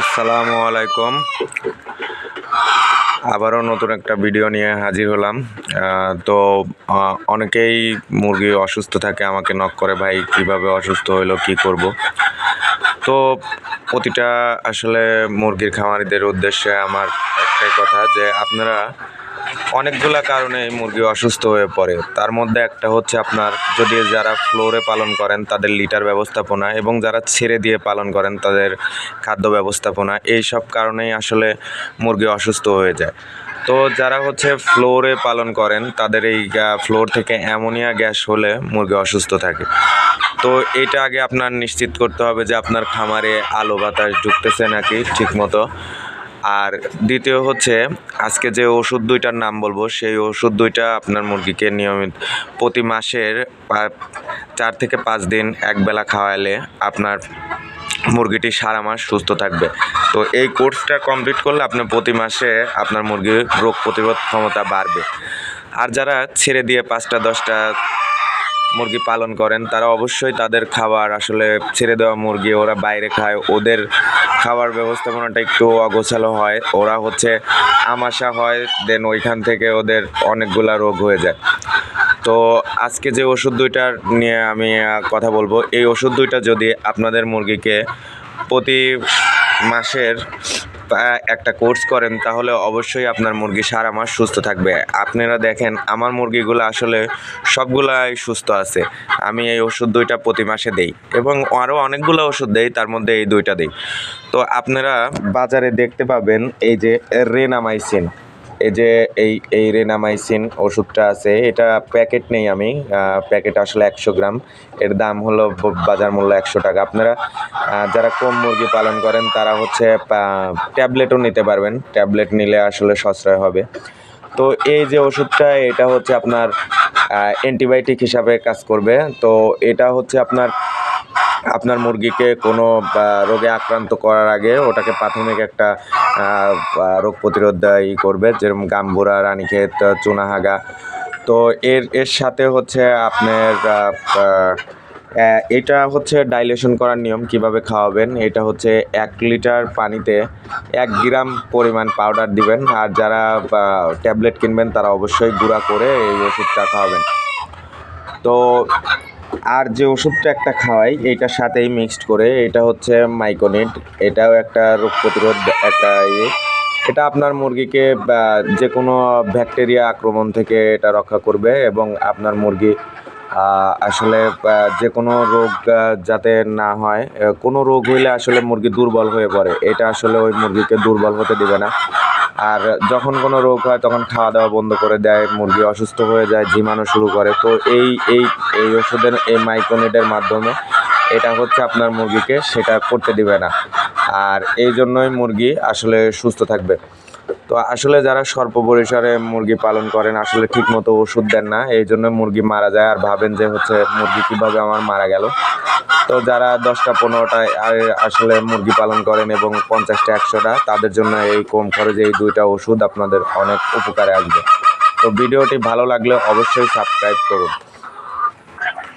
আসসালামু আলাইকুম। আবারও নতুন একটা ভিডিও নিয়ে হাজির হলাম। তো অনেকেই মুরগি অসুস্থ থাকে, আমাকে নক করে, ভাই, কীভাবে অসুস্থ হইল, কি করব? তো, প্রতিটা আসলে মুরগির খামারিদের উদ্দেশ্যে আমার একটাই কথা যে, আপনারা অনেকগুলা কারণে এই মুরগি অসুস্থ হয়ে পড়ে। তার মধ্যে একটা হচ্ছে আপনার, যদি যারা ফ্লোরে পালন করেন, তাদের লিটার ব্যবস্থাপনা এবং যারা ছেড়ে দিয়ে পালন করেন, তাদের খাদ্য ব্যবস্থাপনা, এই সব কারণেই আসলে মুরগি অসুস্থ হয়ে যায়। তো যারা হচ্ছে ফ্লোরে পালন করেন, তাদের এই ফ্লোর থেকে অ্যামোনিয়া গ্যাস হলে মুরগি অসুস্থ থাকে। তো এটা আগে আপনার নিশ্চিত করতে হবে যে আপনার খামারে আলো বাতাস ঢুকতেছে নাকি ঠিকমতো। আর দ্বিতীয় হচ্ছে, আজকে যে ওষুধ দুইটার নাম বলব, সেই ওষুধ দুইটা আপনার মুরগিকে নিয়মিত প্রতি মাসের চার থেকে পাঁচ দিন একবেলা খাওয়ালে আপনার মুরগিটি সারা মাস সুস্থ থাকবে। তো এই কোর্সটা কমপ্লিট করলে আপনার প্রতি মাসে আপনার মুরগির রোগ প্রতিরোধ ক্ষমতা বাড়বে। আর যারা ছেড়ে দিয়ে পাঁচটা, দশটা মুরগি পালন করেন, তারা অবশ্যই তাদের খাবার আসলে ছেড়ে দেওয়া মুরগি ওরা বাইরে খায়, ওদের খাবার ব্যবস্থাপনাটা একটু অগোছালো হয়। ওরা হচ্ছে আমাশা হয় দেন ওইখান থেকে ওদের অনেকগুলা রোগ হয়ে যায়। তো আজকে যে ওষুধ দুইটার নিয়ে আমি কথা বলব, এই ওষুধ দুইটা যদি আপনাদের মুরগিকে প্রতি মাসের একটা কোর্স করেন, তাহলে অবশ্যই আপনার মুরগি সারা মাস সুস্থ থাকবে। আপনারা দেখেন, আমার মুরগিগুলো আসলে সবগুলাই সুস্থ আছে। আমি এই ওষুধ দুইটা প্রতি মাসে দেই, এবং আরও অনেকগুলো ওষুধ দেই, তার মধ্যে এই দুইটা দেই। তো আপনারা বাজারে দেখতে পাবেন, এই যে রেনামাইসিন। এই যে এই এই রেনামাইসিন ওষুধটা আছে, এটা প্যাকেট নেই আমি প্যাকেট আসলে একশো গ্রাম, এর দাম হলো বাজার মূল্য একশো টাকা। আপনারা যারা কম মুরগি পালন করেন, তারা হচ্ছে ট্যাবলেটও নিতে পারবেন, ট্যাবলেট নিলে আসলে সশ্রয় হবে। তো এই যে ওষুধটা, এটা হচ্ছে আপনার অ্যান্টিবায়োটিক হিসাবে কাজ করবে। তো এটা হচ্ছে আপনার আপনার মুরগিকে কোনো রোগে আক্রান্ত করার আগে ওটাকে প্রাথমিক একটা রোগ প্রতিরোধ ই করবে, যেরকম গাম্বুরা রানীক্ষেত, চুনাহাগা। তো এর এর সাথে হচ্ছে আপনার এটা হচ্ছে ডাইলেশন করার নিয়ম কীভাবে খাওয়াবেন। এটা হচ্ছে এক লিটার পানিতে এক গ্রাম পরিমাণ পাউডার দিবেন। আর যারা ট্যাবলেট কিনবেন তারা অবশ্যই গুঁড়া করে এই ওষুধটা খাওয়াবেন। তো আর যে ওষুধটা একটা খাওয়াই, এইটার সাথেই মিক্সড করে, এটা হচ্ছে মাইকোনিট এটাও একটা রোগ প্রতিরোধ একটা ইয়ে। এটা আপনার মুরগিকে যে কোনো ব্যাকটেরিয়া আক্রমণ থেকে এটা রক্ষা করবে এবং আপনার মুরগি আসলে যে কোনো রোগ যাতে না হয় কোনো রোগ হইলে আসলে মুরগি দুর্বল হয়ে পড়ে। এটা আসলে ওই মুরগিকে দুর্বল হতে দেবে না। আর যখন কোনো রোগ হয়, তখন খাওয়া দাওয়া বন্ধ করে দেয়, মুরগি অসুস্থ হয়ে যায়, ঝিমানো শুরু করে। তো এই এই এই ওষুধের, এই মাইক্রোনেটের মাধ্যমে এটা হচ্ছে আপনার মুরগিকে সেটা করতে দিবে না। আর এই জন্যই মুরগি আসলে সুস্থ থাকবে। তো আসলে যারা স্বল্প পরিসরে মুরগি পালন করেন, আসলে ঠিক মতো ওষুধ দেন না। এই জন্য মুরগি মারা যায় আর ভাবেন যে হচ্ছে মুরগি কীভাবে আমার মারা গেল। তো যারা দশটা পনেরোটা আসলে মুরগি পালন করেন এবং পঞ্চাশটা, একশোটা, তাদের জন্য এই কম খরচে এই দুইটা ওষুধ আপনাদের অনেক উপকারে আসবে। তো ভিডিওটি ভালো লাগলে অবশ্যই সাবস্ক্রাইব করুন।